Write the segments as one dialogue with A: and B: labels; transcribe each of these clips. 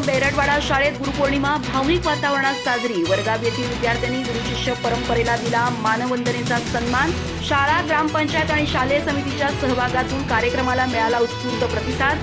A: बेरडवाडा शाळेत गुरुपौर्णिमा भावनिक वातावरणात साजरी. वर्गात येथील विद्यार्थ्यांनी गुरुशिष्य परंपरेला दिला मानवंदनेचा सन्मान. शाळा ग्रामपंचायत आणि शालेय समितीच्या सहभागातून कार्यक्रमाला मिळाला उत्स्फूर्त प्रतिसाद.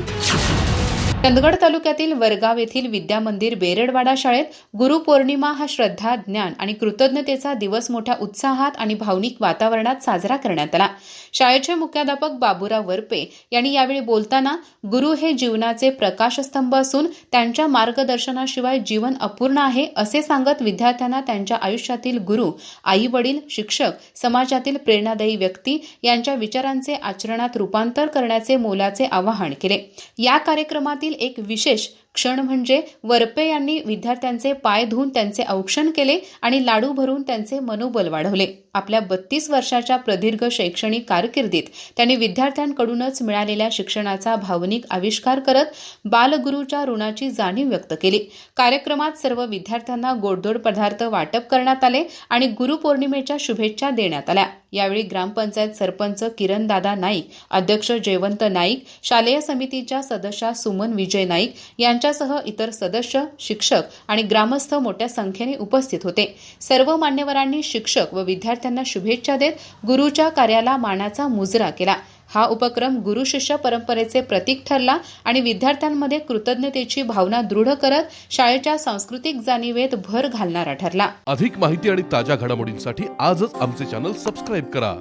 B: चंदगड तालुक्यातील वरगाव येथील विद्यामंदिर बेरडवाडा शाळेत गुरुपौर्णिमा हा श्रद्धा ज्ञान आणि कृतज्ञतेचा दिवस मोठ्या उत्साहात आणि भावनिक वातावरणात साजरा करण्यात आला. शाळेचे मुख्याध्यापक बाबुराव वरपे यांनी यावेळी बोलताना गुरु हे जीवनाचे प्रकाशस्तंभ असून त्यांच्या मार्गदर्शनाशिवाय जीवन अपूर्ण आहे असे सांगत विद्यार्थ्यांना त्यांच्या आयुष्यातील गुरु आई वडील शिक्षक समाजातील प्रेरणादायी व्यक्ती यांच्या विचारांचे आचरणात रूपांतर करण्याचे मोलाचे आवाहन केले. या कार्यक्रमातील एक विशेष क्षण म्हणजे वरपे यांनी विद्यार्थ्यांचे पाय धुवून त्यांचे औक्षण केले आणि लाडू भरून त्यांचे मनोबल वाढवले. आपल्या बत्तीस वर्षाच्या प्रदीर्घ शैक्षणिक कारकिर्दीत त्यांनी विद्यार्थ्यांकडूनच मिळालेल्या शिक्षणाचा भावनिक आविष्कार करत बालगुरूच्या ऋणाची जाणीव व्यक्त केली. कार्यक्रमात सर्व विद्यार्थ्यांना गोडधोड पदार्थ वाटप करण्यात आले आणि गुरुपौर्णिमेच्या शुभेच्छा देण्यात आल्या. यावेळी ग्रामपंचायत सरपंच किरणदादा नाईक अध्यक्ष जयवंत नाईक शालेय समितीच्या सदस्या सुमन विजय नाईक यांच्या त्यांच्यासह इतर सदस्य शिक्षक आणि ग्रामस्थ मोठ्या संख्येने उपस्थित होते. सर्व मान्यवरांनी शिक्षक व विद्यार्थ्यांना शुभेच्छा देत गुरुच्या कार्याला मानाचा मुजरा केला. हा उपक्रम गुरु शिष्य परंपरेचे प्रतीक ठरला आणि विद्यार्थ्यांमध्ये कृतज्ञतेची भावना दृढ करत शाळेच्या सांस्कृतिक जाणीवेत भर घालणारा ठरला.
C: अधिक माहिती आणि ताज्या घडामोडींसाठी आजच आमचे चॅनल सबस्क्राईब करा.